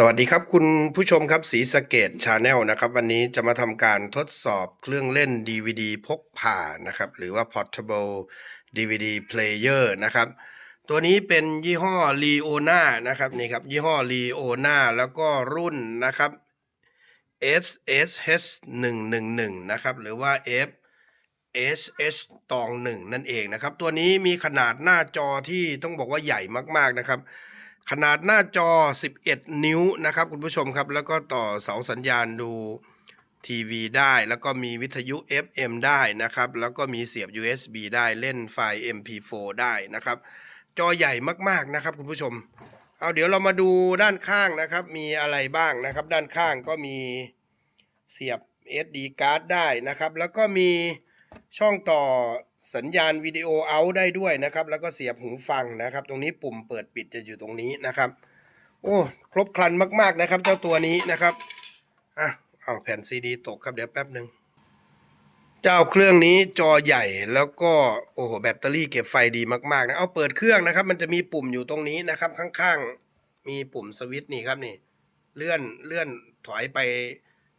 สวัสดีครับคุณผู้ชมครับสีสเกตชาแนลนะครับ วันนี้จะมาทำการทดสอบเครื่องเล่น DVD พกพานะครับ หรือว่า portable DVD player นะครับ ตัวนี้เป็นยี่ห้อ Leona นะครับนี่ครับ ยี่ห้อ Leona แล้วก็รุ่นนะครับ FSH 111นะครับ หรือว่า F SH ตองหนึ่งนั่นเองนะครับ ตัวนี้มีขนาดหน้าจอที่ต้องบอกว่าใหญ่มากๆนะครับ ขนาดหน้าจอ 11 นิ้วนะครับคุณผู้ชมครับ แล้วก็ต่อเสาสัญญาณดูทีวีได้ แล้วก็มีวิทยุ FM ได้นะครับ แล้วก็มีเสียบ USB ได้เล่นไฟล์ MP4 ได้นะครับ จอใหญ่มากๆนะครับคุณผู้ชม เอาเดี๋ยวเรามาดูด้านข้างนะครับ มีอะไรบ้างนะครับ ด้านข้างก็มีเสียบ SD card ได้นะครับ แล้วก็มี ช่องต่อสัญญาณวิดีโอเอาได้ด้วยนะครับ แล้วก็เสียบหูฟังนะครับ ตรงนี้ปุ่มเปิดปิดจะอยู่ตรงนี้นะครับ โอ้ครบครันมาก ๆนะครับ เจ้าตัวนี้นะครับอะเอาแผ่นซีดีตกครับเดี๋ยวแป๊บหนึ่งเจ้าเครื่องนี้จอใหญ่แล้วก็โอ้โหแบตเตอรี่เก็บไฟดีมากๆนะเอาเปิดเครื่องนะครับ มันจะมีปุ่มอยู่ตรงนี้นะครับ ข้างๆมีปุ่มสวิตช์นี่ครับนี่ เลื่อนเลื่อนถอยไป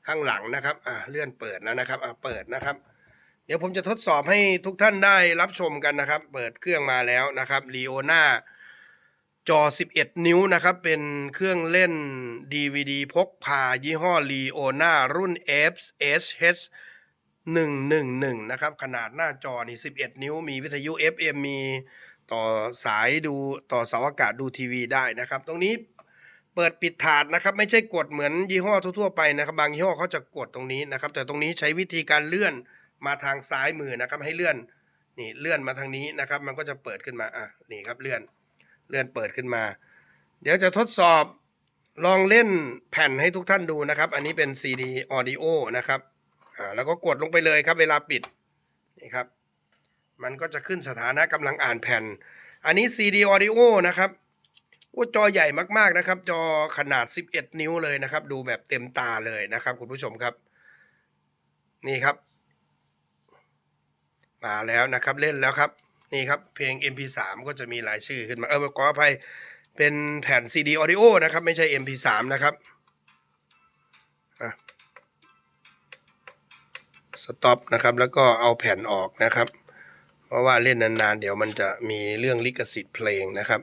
ข้างหลังนะครับ อ่าเลื่อนเปิดแล้วนะครับ อ่าเปิดนะครับ เดี๋ยวผมจะทดสอบให้ทุกท่านได้รับชมกันนะครับ เปิดเครื่องมาแล้วนะครับ l e o n a จอ 11 นิ้วนะครับ เป็นเครื่องเล่น DVD พกพายี่ห้อ l e o n a รุ่น FSH 111 นะครับ ขนาดหน้าจอนี่ 11 นิ้ว มีวิทยุ FM มีต่อสายดูต่อเสาอากาศดูทีวีได้นะครับ ตรงนี้เปิดปิดถาดนะครับ ไม่ใช่กดเหมือนยี่ห้อทั่วๆไปนะครับ บางยี่ห้อเขาจะกดตรงนี้นะครับ แต่ตรงนี้ใช้วิธีการเลื่อน มาทางซ้ายมือนะครับ ให้เลื่อนนี่เลื่อนมาทางนี้นะครับ มันก็จะเปิดขึ้นมาอะนี่ครับเลื่อนเลื่อนเปิดขึ้นมา เดี๋ยวจะทดสอบลองเล่นแผ่นให้ทุกท่านดูนะครับ อันนี้เป็น CD Audio นะครับอ่าแล้วก็กดลงไปเลยครับ เวลาปิดนี่ครับ มันก็จะขึ้นสถานะกำลังอ่านแผ่น อันนี้ CD Audio นะครับโอ้จอใหญ่มากๆนะครับ จอขนาด 11 นิ้วเลยนะครับ ดูแบบเต็มตาเลยนะครับ คุณผู้ชมครับ นี่ครับ มาแล้วนะครับเล่นแล้วครับ นี่ครับเพลง MP3 ก็จะมีหลายชื่อขึ้นมา เออขออภัยเป็นแผ่น CD Audio นะครับ ไม่ใช่ MP3 นะครับสต็อปนะครับ แล้วก็เอาแผ่นออกนะครับ เพราะว่าเล่นนานๆ เดี๋ยวมันจะมีเรื่องลิขสิทธิ์เพลงนะครับ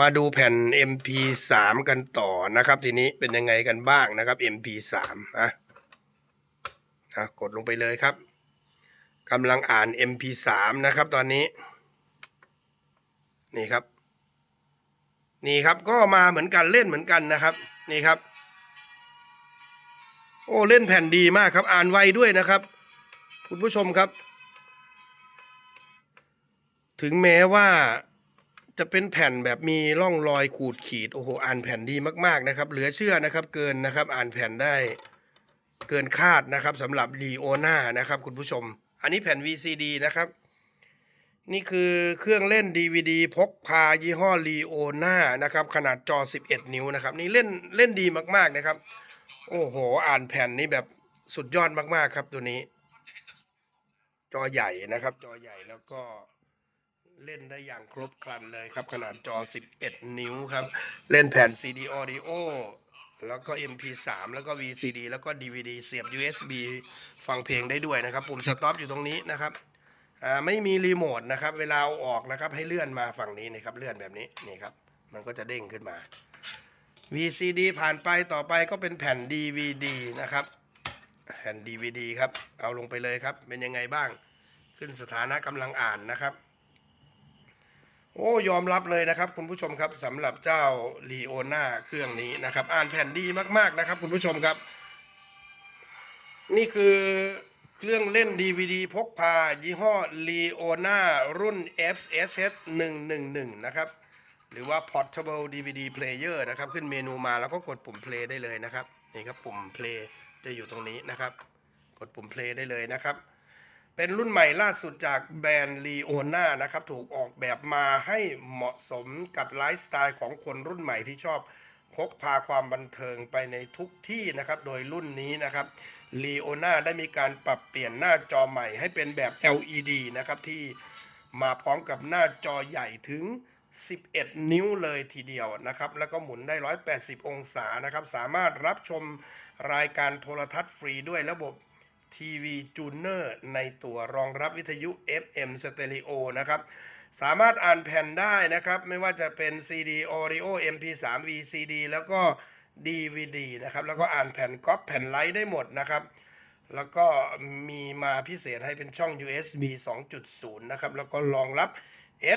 มาดูแผ่น MP3 กันต่อนะครับ ทีนี้เป็นยังไงกันบ้างนะครับ MP3 อะอะกดลงไปเลยครับ กำลังอ่าน MP3 นะครับตอนนี้ นี่ครับ นี่ครับก็มาเหมือนกันเล่นเหมือนกันนะครับ นี่ครับ โอ้เล่นแผ่นดีมากครับ อ่านไวด้วยนะครับ คุณผู้ชมครับ ถึงแม้ว่าจะเป็นแผ่นแบบมีร่องรอยขูดขีดโอ้โหอ่านแผ่นดีมากๆนะครับ เหลือเชื่อนะครับ เกินนะครับ อ่านแผ่นได้เกินคาดนะครับสำหรับดีโอนานะครับ คุณผู้ชม อันนี้แผ่น VCD นะครับ นี่คือเครื่องเล่น DVD พกพายี่ห้อ l e o n a นะครับ ขนาดจอ 11 นิ้วนะครับ นี่เล่นเล่นดีมากๆนะครับ โอ้โห อ่านแผ่นนี่แบบสุดยอดมากๆครับตัวนี้ จอใหญ่นะครับ จอใหญ่แล้วก็เล่นได้อย่างครบครันเลยครับ ขนาดจอ 11 นิ้วครับ เล่นแผ่น CD Audio แล้วก็ MP3 แล้วก็ VCD แล้วก็ DVD เสียบ USB ฟังเพลงได้ด้วยนะครับ ปุ่มสต็อปอยู่ตรงนี้นะครับไม่มีรีโมทนะครับ เวลาอาออกนะครับให้เลื่อนมาฝั่งนี้นะครับเลื่อนแบบนี้นี่ครับ มันก็จะเด้งขึ้นมา VCD ผ่านไปต่อไปก็เป็นแผ่น DVD นะครับ แผ่น DVD ครับ เอาลงไปเลยครับ เป็นยังไงบ้าง ขึ้นสถานะกำลังอ่านนะครับ โอ้ยอมรับเลยนะครับ คุณผู้ชมครับสำหรับเจ้า l e o n a เครื่องนี้นะครับ อ่านแผ่นดีมากๆนะครับ คุณผู้ชมครับ นี่คือเครื่องเล่น DVD พกพา ยี่ห้อ l e o n a รุ่น FSH 111 นะครับ หรือว่า Portable DVD Player นะครับ ขึ้นเมนูมาแล้วก็กดปุ่ม play ได้เลยนะครับ นี่ครับปุ่ม play จะอยู่ตรงนี้นะครับ กดปุ่ม play ได้เลยนะครับ เป็นรุ่นใหม่ล่าสุดจากแบรนด์ l e o n a นะครับ ถูกออกแบบมาให้เหมาะสมกับไลฟ์สไตล์ของคนรุ่นใหม่ที่ชอบพกพาความบันเทิงไปในทุกที่นะครับ โดยรุ่นนี้นะครับ l e o n a ได้มีการปรับเปลี่ยนหน้าจอใหม่ให้เป็นแบบ LED นะครับ ที่มาพร้อมกับหน้าจอใหญ่ถึง 11 นิ้วเลยทีเดียวนะครับ แล้วก็หมุนได้ 180 องศานะครับ สามารถรับชมรายการโทรทัศน์ฟรีด้วยระบบ ทีวีจูเนอร์ในตัวรองรับวิทยุ FM สเต r ริโอนะครับ สามารถอ่านแผ่นได้นะครับ ไม่ว่าจะเป็น CD Audio MP3 VCD แล้วก็ DVD นะครับ แล้วก็อ่านแผ่นก๊อปแผ่นไลท์ได้หมดนะครับ แล้วก็มีมาพิเศษให้เป็นช่อง USB 2.0 นะครับ แล้วก็รองรับ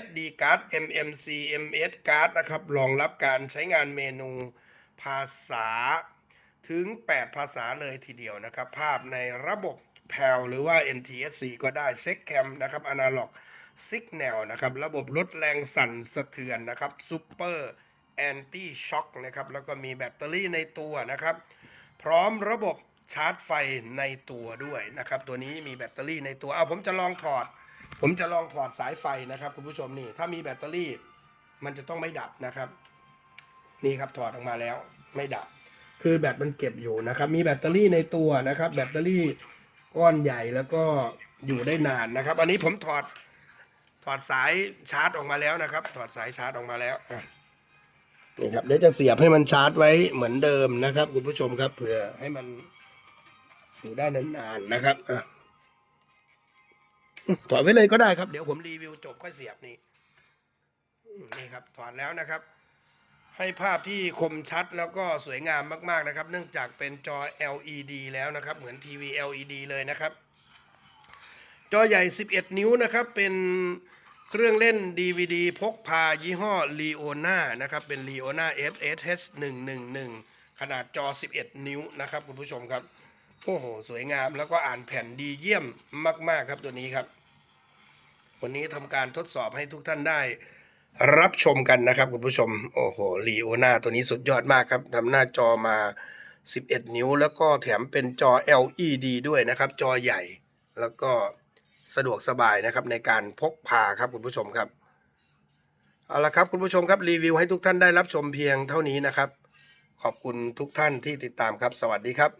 SD card MMC MS card นะครับ รองรับการใช้งานเมนูภาษา ถึง 8 ภาษาเลยทีเดียวนะครับ ภาพในระบบ PAL หรือว่า NTSC ก็ได้ SecCam นะครับ Analog Signal นะครับ ระบบลดแรงสั่นสะเทือนนะครับ Super Anti Shock นะครับ แล้วก็มีแบตเตอรี่ในตัวนะครับ พร้อมระบบชาร์จไฟในตัวด้วยนะครับ ตัวนี้มีแบตเตอรี่ในตัว เอาผมจะลองถอด ผมจะลองถอดสายไฟนะครับคุณผู้ชมนี่ ถ้ามีแบตเตอรี่มันจะต้องไม่ดับนะครับ นี่ครับถอดออกมาแล้วไม่ดับ คือแบตมันเก็บอยู่นะครับ มีแบตเตอรี่ในตัวนะครับ แบตเตอรี่ก้อนใหญ่แล้วก็อยู่ได้นานนะครับ อันนี้ผมถอดถอดสายชาร์จออกมาแล้วนะครับ ถอดสายชาร์จออกมาแล้วนี่ครับเดี๋ยวจะเสียบให้มันชาร์จไว้เหมือนเดิมนะครับ คุณผู้ชมครับเพื่อให้มันอยู่ได้นานๆนะครับอะถอดไว้เลยก็ได้ครับ เดี๋ยวผมรีวิวจบค่อยเสียบนี่นี่ครับถอดแล้วนะครับ ให้ภาพที่คมชัดแล้วก็สวยงามมากๆนะครับ เนื่องจากเป็นจอ LED แล้วนะครับ เหมือนทีวี LED เลยนะครับ จอใหญ่ 11 นิ้วนะครับ เป็นเครื่องเล่น DVD พกพายี่ห้อ Leona นะครับ เป็น Leona FSH 111 ขนาดจอ 11 นิ้วนะครับ คุณผู้ชมครับ โอ้โห สวยงามแล้วก็อ่านแผ่นดีเยี่ยมมาก ๆ ครับตัวนี้ครับ วันนี้ทำการทดสอบให้ทุกท่านได้ รับชมกันนะครับคุณผู้ชม โอ้โหลีโอนาตัวนี้สุดยอดมากครับทำหน้าจอมา 11 นิ้ว แล้วก็แถมเป็นจอ LED ด้วยนะครับ จอใหญ่ แล้วก็สะดวกสบายนะครับในการพกพาครับคุณผู้ชมครับ เอาละครับคุณผู้ชมครับรีวิวให้ทุกท่านได้รับชมเพียงเท่านี้นะครับ ขอบคุณทุกท่านที่ติดตามครับ สวัสดีครับ